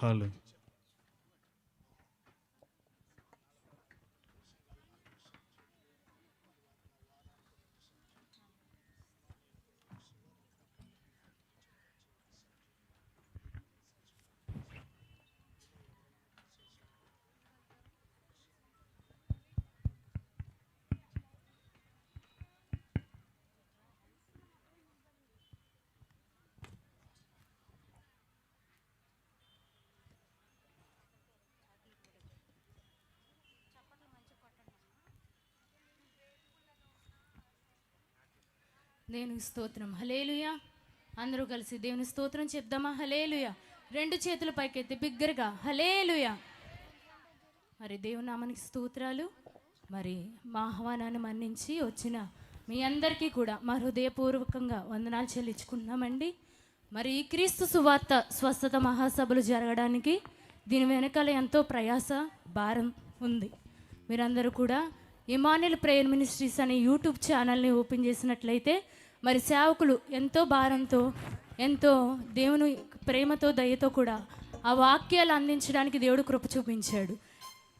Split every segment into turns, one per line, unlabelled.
Hall
దేవుని స్తోత్రం. Hallelujah అందరూ కలిసి దేవుని స్తోత్రం చెప్దామా? హలేలుయా రెండు చేతుల పైకెత్తి బిగ్గరగా. హలేలుయా మరి దేవునామనికి స్తోత్రాలు. మరి మా ఆహ్వానాన్ని మన్నించి వచ్చిన మీ అందరికీ కూడా మా హృదయపూర్వకంగా వందనాలు చెల్లించుకుంటున్నామండి. మరి ఈ క్రీస్తు సువార్త స్వస్థత మహాసభలు జరగడానికి దీని వెనకాల ఎంతో ప్రయాస భారం ఉంది. మీరందరూ కూడా ఇమానుయల్ ప్రేయర్ మినిస్ట్రీస్ అనే యూట్యూబ్ ఛానల్ని ఓపెన్ చేసినట్లయితే మరి సేవకులు ఎంతో భారంతో ఎంతో దేవుని ప్రేమతో దయతో కూడా ఆ వాక్యాలు అందించడానికి దేవుడు కృప చూపించాడు.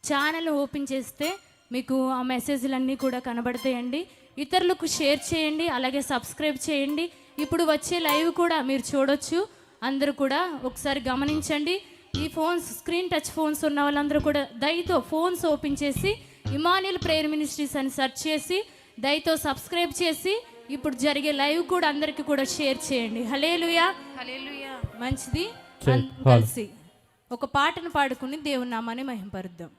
ఛానల్ ఓపెన్ చేస్తే మీకు ఆ మెసేజ్లన్నీ కూడా కనబడతాయండి. ఇతరులకు షేర్ చేయండి అలాగే సబ్స్క్రైబ్ చేయండి. ఇప్పుడు వచ్చే లైవ్ కూడా మీరు చూడొచ్చు. అందరూ కూడా ఒకసారి గమనించండి. ఈ ఫోన్స్ స్క్రీన్ టచ్ ఫోన్స్ ఉన్న వాళ్ళందరూ కూడా దయతో ఫోన్స్ ఓపెన్ చేసి ఇమానియల్ ప్రేయర్ మినిస్ట్రీస్ అని సెర్చ్ చేసి దయతో సబ్స్క్రైబ్ చేసి ఇప్పుడు జరిగే లైవ్ కూడా అందరికీ కూడా షేర్ చేయండి. హలేలుయా మంచిది.
చేయి.
అందరం కలిసి ఒక పాటను పాడుకుని దేవుని నామాన్ని మహింపరుద్దాం.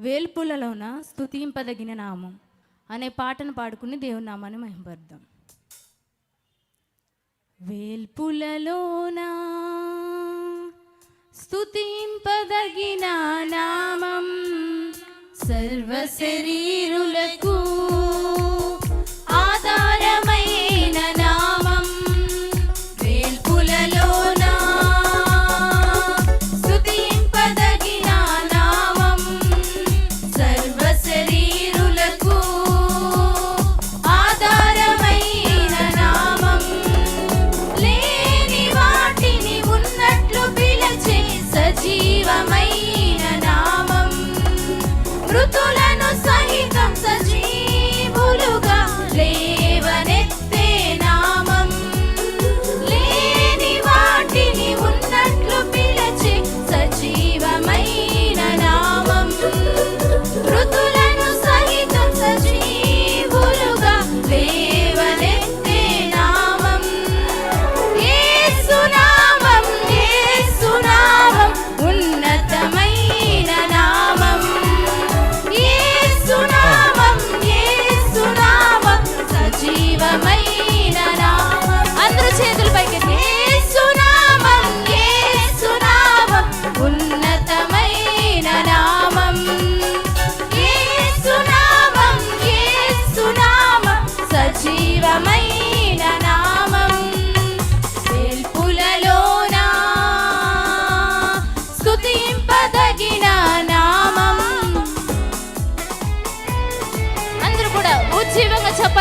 వేల్పులలోన స్తుతింపదగిన నామం అనే పాటను పాడుకుని దేవుని నామాన్ని మహింపరుద్దాం. వేల్పులలోన స్తుతింపదగిన నామం సర్వ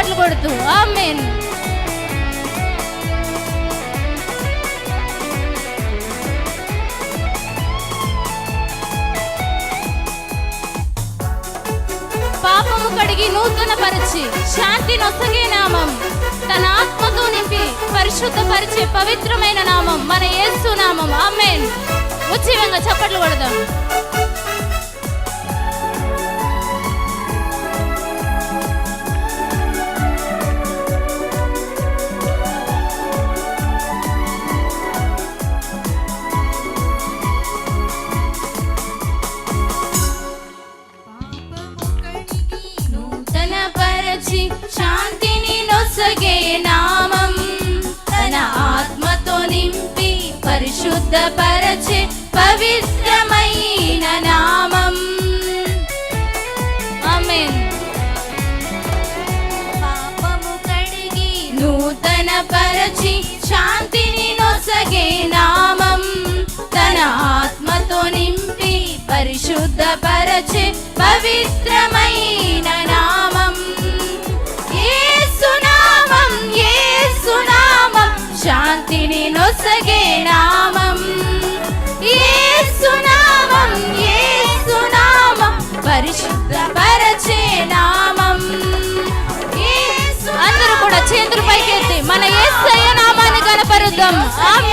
చప్పట్లు కొడుతూ. ఆమెన్ పాపము కడిగి నూతన పరిచి శాంతి నొసగే నామం. తన ఆత్మతో నింపి పరిశుద్ధపరిచే పవిత్రమైన నామం. మన యేసు నామం. ఆమెన్ ఉచ్చివంగా చప్పట్లు కొడదాం. పరిశుద్ధ పవిత్రమైన నామం. ఆమేన్. పాపము కడిగి నూతన పరచి శాంతిని నొసగే నామం. తన ఆత్మతో నింపి పరిశుద్ధ పవిత్రమైన నామం. యేసునామం యేసునామం శాంతిని నొసగే నామం.
freedom. Amen.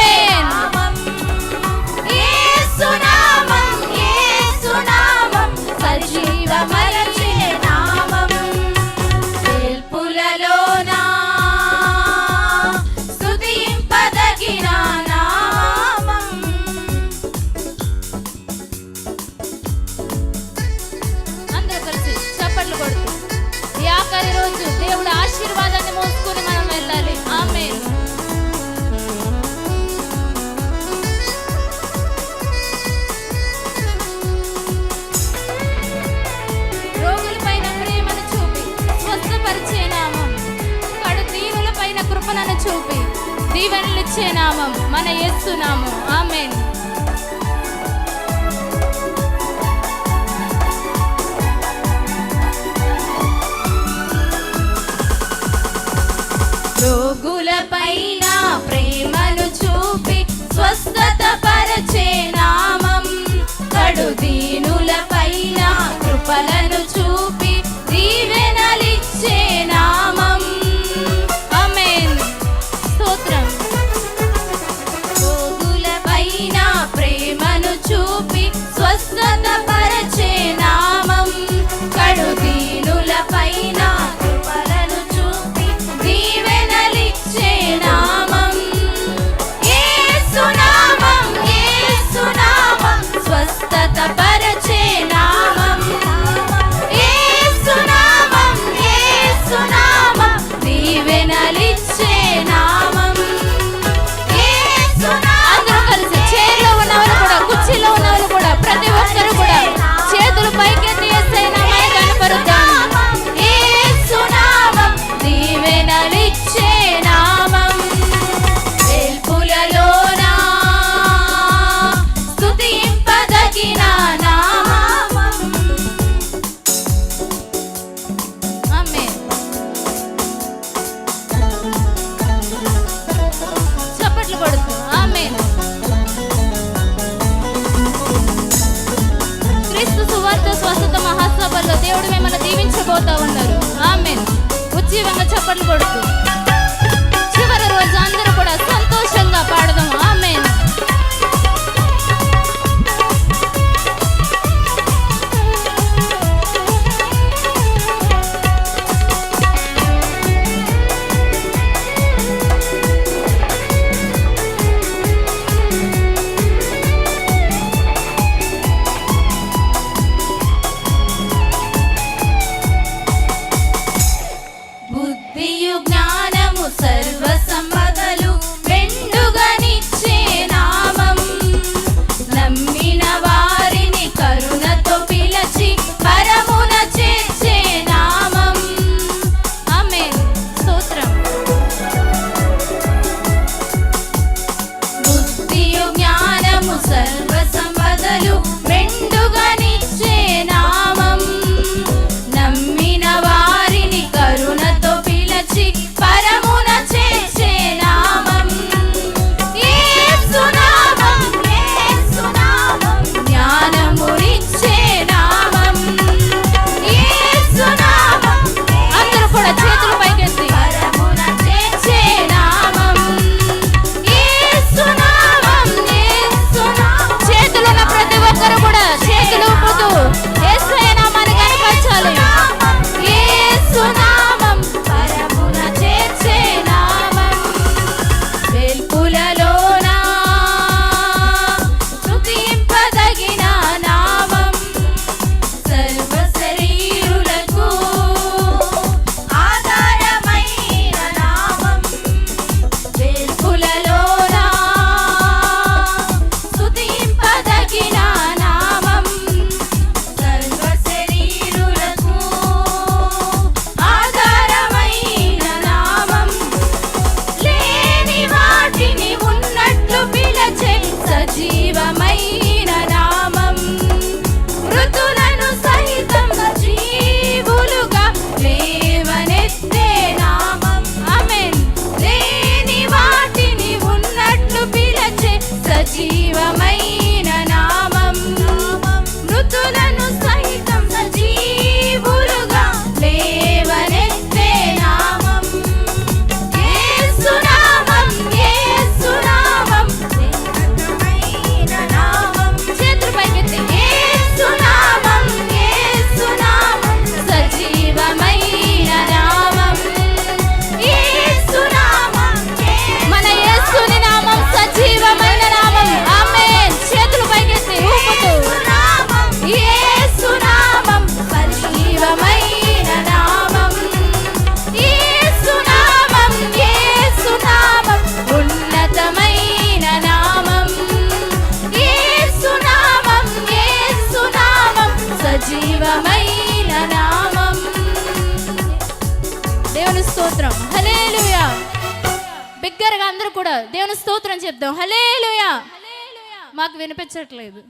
వచ్చే నామం
మన ఎస్తున్నాము ఆమెన్. రోగులపై వెనలిచ్చే నా పోతా ఉన్నారు ఆమె ఉజ్జీవంగా చప్పట్లు కొడుతూ. అందరూ కూడా దేవుని స్తోత్రం చెప్దాం. హలేలుయా మాకు వినిపించట్లేదు.